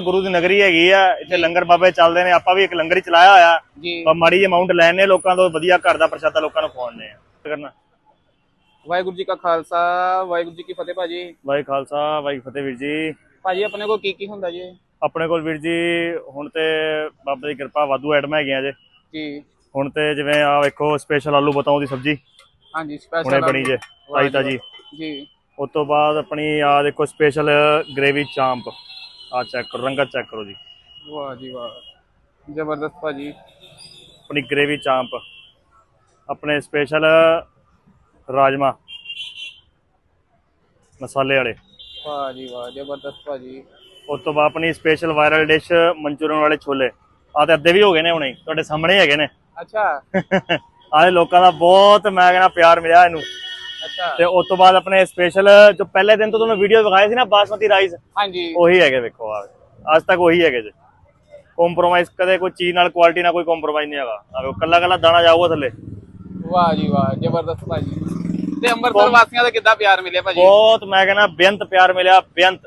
ਗੁਰੂ ਦੀ ਨਗਰੀ ਹੈਗੀ ਆ ਇੱਥੇ ਲੰਗਰ ਬਾਬੇ ਚੱਲਦੇ ਨੇ ਆਪਾਂ ਵੀ ਇੱਕ ਲੰਗਰ ਹੀ ਚਲਾਇਆ ਹੋਇਆ। ਜੀ। ਆਪਾਂ ਮਾੜੀ ਅਮਾਉਂਟ ਲੈਣੇ ਲੋਕਾਂ ਤੋਂ ਵਧੀਆ ਘਰ ਦਾ ਪ੍ਰਸ਼ਾਦਾ ਲੋਕਾਂ ਨੂੰ ਖਵਾਉਣੇ ਆ ਕਰਨਾ? ਵਾਹਿਗੁਰੂ ਜੀ ਕਾ ਖਾਲਸਾ ਵਾਹਿਗੁਰੂ ਜੀ ਕੀ ਫਤਿਹ ਭਾਜੀ। ਵਾਹਿ ਖਾਲਸਾ ਵਾਹਿ ਫਤਿਹ ਵੀਰ ਜੀ। ਭਾਜੀ ਆਪਣੇ ਕੋਲ ਕੀ ਕੀ ਹੁੰਦਾ ਜੀ? ਆਪਣੇ ਕੋਲ ਵੀਰ ਜੀ ਹੁਣ ਤੇ ਬਾਬੇ ਦੀ ਕਿਰਪਾ ਵਾਧੂ ਆਈਟਮ ਹੈਗੀਆਂ ਜੇ। ਜੀ। ਹੁਣ ਤੇ ਜਿਵੇਂ ਆ ਵੇਖੋ ਸਪੈਸ਼ਲ ਆਲੂ ਬਤਾਉ ਦੀ ਸਬਜੀ। ਹਾਂਜੀ ਹੁਣੇ ਸਪੈਸ਼ਲ ਬਣੀ ਜੇ ਤਾਜੀ ਤਾਜੀ ਜੀ। ਉਸ ਤੋਂ ਬਾਅਦ ਆਪਣੀ ਆ ਦੇਖੋ ਸਪੈਸ਼ਲ ਗ੍ਰੇਵੀ ਚਾਂਪ। ਆ ਚੈੱਕ ਕਰੋ ਰੰਗਤ ਚੈੱਕ ਕਰੋ ਜੀ। ਵਾਹ ਜੀ ਵਾਹ ਜ਼ਬਰਦਸਤ ਭਾਜੀ। ਆਪਣੀ ਗ੍ਰੇਵੀ ਚਾਂਪ ਆਪਣੇ ਸਪੈਸ਼ਲ ਰਾਜਮਾ ਮਸਾਲੇ ਵਾਲੇ। ਵਾਹ ਜੀ ਵਾਹ ਜ਼ਬਰਦਸਤ ਭਾਜੀ। ਉਸ ਤੋਂ ਬਾਅਦ ਆਪਣੀ ਸਪੈਸ਼ਲ ਵਾਇਰਲ ਡਿਸ਼ ਮਨਚੂਰੀਅਨ ਵਾਲੇ ਛੋਲੇ। ਆ ਤੇ ਅੱਧੇ ਵੀ ਹੋ ਗਏ ਨੇ ਹੁਣੇ ਤੁਹਾਡੇ ਸਾਹਮਣੇ ਹੈਗੇ ਨੇ। ਅੱਛਾ। ਆਹ ਲੋਕਾਂ ਦਾ ਬਹੁਤ ਮੈਂ ਕਹਿੰਦਾ ਪਿਆਰ ਮਿਲਿਆ ਇਹਨੂੰ। ਤੇ ਉਸ ਤੋਂ ਬਾਅਦ ਆਪਣੇ ਸਪੈਸ਼ਲ ਜੋ ਪਹਿਲੇ ਦਿਨ ਤੋਂ ਤੁਹਾਨੂੰ ਵੀਡੀਓ ਵਿਖਾਏ ਸੀ ਨਾ ਬਾਸਮਤੀ ਰਾਈਸ ਹਾਂਜੀ। ਉਹੀ ਹੈਗੇ ਵੇਖੋ ਆ। ਅੱਜ ਤੱਕ ਉਹੀ ਹੈਗੇ ਜੀ। ਕੰਪਰੋਮਾਈਜ਼ ਕਦੇ ਕੋਈ ਚੀਜ਼ ਨਾਲ ਕੁਆਲਿਟੀ ਨਾਲ ਕੋਈ ਕੰਪਰੋਮਾਈਜ਼ ਨਹੀਂ ਹੈਗਾ। ਆ ਕੱਲਾ ਕੱਲਾ ਦਾਣਾ ਜਾਊਗਾ ਥੱਲੇ। ਵਾਹ ਜੀ ਵਾਹ ਜ਼ਬਰਦਸਤ ਭਾਜੀ। ਤੇ ਅੰਮ੍ਰਿਤਸਰ ਵਾਸੀਆਂ ਦਾ ਕਿੱਦਾਂ ਪਿਆਰ ਮਿਲਿਆ ਭਾਜੀ? ਬਹੁਤ ਮੈਂ ਕਹਿੰਦਾ ਬੇਅੰਤ ਪਿਆਰ ਮਿਲਿਆ ਬੇਅੰਤ।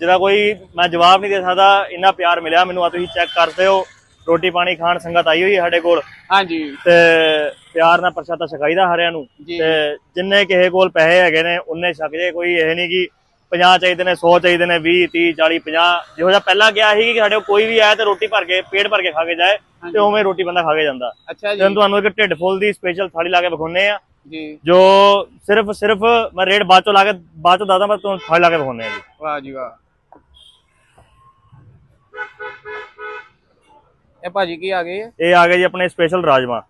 ਜਿਹਦਾ ਕੋਈ ਮੈਂ ਜਵਾਬ ਨਹੀਂ ਦੇ ਸਕਦਾ ਇੰਨਾ ਪਿਆਰ ਮਿਲਿਆ। ਮੈਨੂੰ ਆ ਤੁਸੀਂ ਚੈੱਕ ਕਰਦੇ ਹੋ ਰੋਟੀ ਪਾਣੀ ਖਾਣ ਸੰਗਤ ਆਈ ਹੋਈ ਹੈ ਸਾਡੇ ਕੋਲ। ਹਾਂਜੀ। ਤੇ ਪਿਆਰ ਨਾਲ ਪ੍ਰਸ਼ਾਦਾ ਛਕਾਈਦਾ ਹਰਿਆਂ ਨੂੰ। ਤੇ ਜਿੰਨੇ ਕਿਸੇ ਕੋਲ ਪੈਸੇ ਹੈਗੇ ਨੇ ਉਹਨੇ ਛਕ ਜੇ। ਕੋਈ ਇਹ ਨਹੀਂ ਕਿ 50 ਚਾਹੀਦੇ ਨੇ 100 ਚਾਹੀਦੇ ਨੇ 20 30 40 50 ਜਿਹੋ ਜਿਹਾ ਪਹਿਲਾਂ ਗਿਆ ਸੀ ਕਿ ਸਾਡੇ ਕੋਲ ਕੋਈ ਵੀ ਆਇਆ ਤੇ ਰੋਟੀ ਭਰ ਕੇ ਪੇਟ ਭਰ ਕੇ ਖਾ ਕੇ ਜਾਏ ਤੇ ਉਵੇਂ ਰੋਟੀ ਬੰਦਾ ਖਾ ਕੇ ਜਾਂਦਾ। ਅੱਛਾ ਜੀ। ਤੁਹਾਨੂੰ ਇੱਕ ਢਿੱਡ ਫੁੱਲ ਦੀ ਸਪੈਸ਼ਲ ਥਾਲੀ ਲਾ ਕੇ ਵਿਖਾਉਨੇ ਆ ਜੀ। ਜੋ ਸਿਰਫ ਸਿਰਫ ਮੈਂ ਰੇਟ ਬਾਅਦ ਚੋਂ ਲਾ ਕੇ ਬਾਅਦ ਚੋਂ ਦੱਸਦਾ ਮੈਂ ਤੁਹਾਨੂੰ ਥਾਲੀ ਲਾ ਕੇ ਵਿਖਾਉਨੇ ਆ ਜੀ। ਵਾਹ ਜੀ ਵਾਹ। ਇਹ ਭਾਜੀ ਕੀ ਆ ਗਏ? ਇਹ ਆ ਗਏ ਜੀ ਆਪਣੇ ਸਪੈਸ਼ਲ ਰਾਜਮਾ।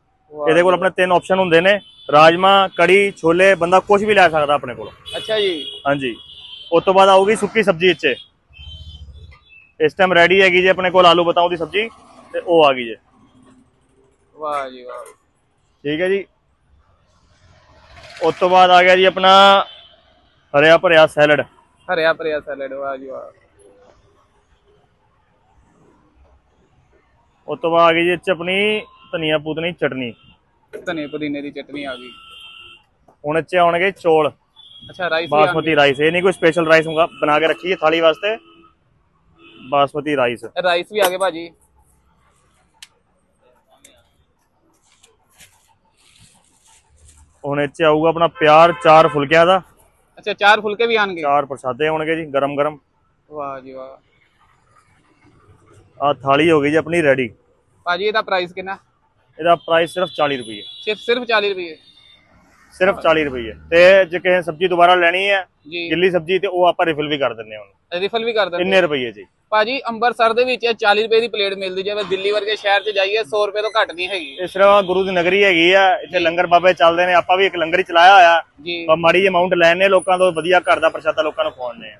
ਇਹਦੇ ਕੋਲ ਆਪਣੇ ਤਿੰਨ ਆਪਸ਼ਨ ਹੁੰਦੇ ਨੇ। ਰਾਜਮਾ ਕੜੀ ਛੋਲੇ ਬੰਦਾ ਕੁਝ ਵੀ ਲੈ ਸਕਦਾ ਆਪਣੇ ਕੋਲ। ਅੱਛਾ ਜੀ। ਹਾਂਜੀ। ਉਸ ਤੋਂ ਬਾਅਦ ਆਊਗੀ ਸੁੱਕੀ ਸਬਜ਼ੀ ਇੱਥੇ ਇਸ ਟਾਈਮ ਰੈਡੀ ਹੈਗੀ ਜੀ ਆਪਣੇ ਕੋਲ ਆਲੂ ਬਤਾਉ ਦੀ ਸਬਜ਼ੀ ਤੇ ਉਹ ਆ ਗਈ ਜੀ। ਵਾਹ ਜੀ ਵਾਹ। ਠੀਕ ਹੈ ਜੀ। ਉਸ ਤੋਂ ਬਾਅਦ ਆ ਗਿਆ ਜੀ ਆਪਣਾ ਹਰਿਆ ਭਰਿਆ ਸੈਲਡ। ਹਰਿਆ ਭਰਿਆ ਸੈਲਡ ਵਾਹ ਜੀ ਵਾਹ। ਉਸ ਤੋਂ ਬਾਅਦ ਆ ਗਈ ਜੀ ਇਹ 'ਚ ਆਪਣੀ ਧਨੀਆ ਪੁਦੀਨੇ ਦੀ ਚਟਨੀ। ਧਨੇ ਪੁਦੀਨੇ ਦੀ ਚਟਨੀ ਆ ਗਈ। ਹੁਣ ਇੱਥੇ ਆਉਣਗੇ ਚੌਲ। ਅੱਛਾ ਰਾਈਸ ਵੀ ਬਾਸਮਤੀ ਰਾਈਸ ਇਹ ਨਹੀਂ ਕੋਈ ਸਪੈਸ਼ਲ ਰਾਈਸ ਹੋਊਗਾ ਬਣਾ ਕੇ ਰੱਖੀ ਹੈ ਥਾਲੀ ਵਾਸਤੇ। ਬਾਸਮਤੀ ਰਾਈਸ ਰਾਈਸ ਵੀ ਆ ਗਏ ਭਾਜੀ। ਹੁਣ ਇੱਥੇ ਆਊਗਾ ਆਪਣਾ ਪਿਆਰ ਚਾਰ ਫੁਲਕਿਆਂ ਦਾ। ਅੱਛਾ ਚਾਰ ਫੁਲਕੇ ਵੀ ਆਣਗੇ। ਚਾਰ ਪ੍ਰਸਾਦੇ ਹੋਣਗੇ ਜੀ ਗਰਮ ਗਰਮ ਵਾਹ ਜੀ ਵਾਹ। ਆ ਥਾਲੀ ਹੋ ਗਈ ਜੀ ਆਪਣੀ ਰੈਡੀ ਭਾਜੀ ਇਹਦਾ ਪ੍ਰਾਈਸ ਕਿੰਨਾ? ਇਹਦਾ ਪ੍ਰਾਈਸ ਸਿਰਫ 40 ਰੁਪਏ। ਸਿਰਫ ਸਿਰਫ 40 ਰੁਪਏ? ਸਿਰਫ 40 ਰੁਪਏ। ਤੇ ਜੇ ਕਿਸੇ ਸਬਜ਼ੀ ਦੁਬਾਰਾ ਲੈਣੀ ਹੈ ਗਿੱਲੀ ਸਬਜ਼ੀ ਤੇ ਉਹ ਆਪਾਂ ਰਿਫਿਲ ਵੀ ਕਰ ਦਿੰਨੇ ਹਾਂ ਰਿਫਲ ਵੀ ਕਰ ਦਿੰਦੇ ਇੰਨੇ ਰੁਪਏ ਜੀ। ਭਾਜੀ ਅੰਮ੍ਰਿਤਸਰ ਦੇ ਵਿੱਚ ਇਹ 40 ਰੁਪਏ ਦੀ ਪਲੇਟ ਮਿਲਦੀ ਜਿਵੇਂ ਦਿੱਲੀ ਵਰਗੇ ਸ਼ਹਿਰ 'ਚ ਜਾਈਏ 100 ਰੁਪਏ ਤੋਂ ਘੱਟ ਨਹੀਂ ਹੈਗੀ। ਇਹ ਸਿਰਫ ਗੁਰੂ ਦੀ ਨਗਰੀ ਹੈਗੀ ਆ ਇੱਥੇ ਲੰਗਰ ਬਾਬੇ ਚੱਲਦੇ ਨੇ ਆਪਾਂ ਵੀ ਇੱਕ ਲੰਗਰ ਹੀ ਚਲਾਇਆ ਹੋਇਆ। ਮਾੜੀ ਅਮਾਉਂਟ ਲੈਣੇ ਲੋਕਾਂ ਤੋਂ ਵਧੀਆ ਘਰ ਦਾ ਪ੍ਰਸ਼ਾਦਾ ਲੋਕਾਂ ਨੂੰ ਖਵਾਉਣੇ ਆ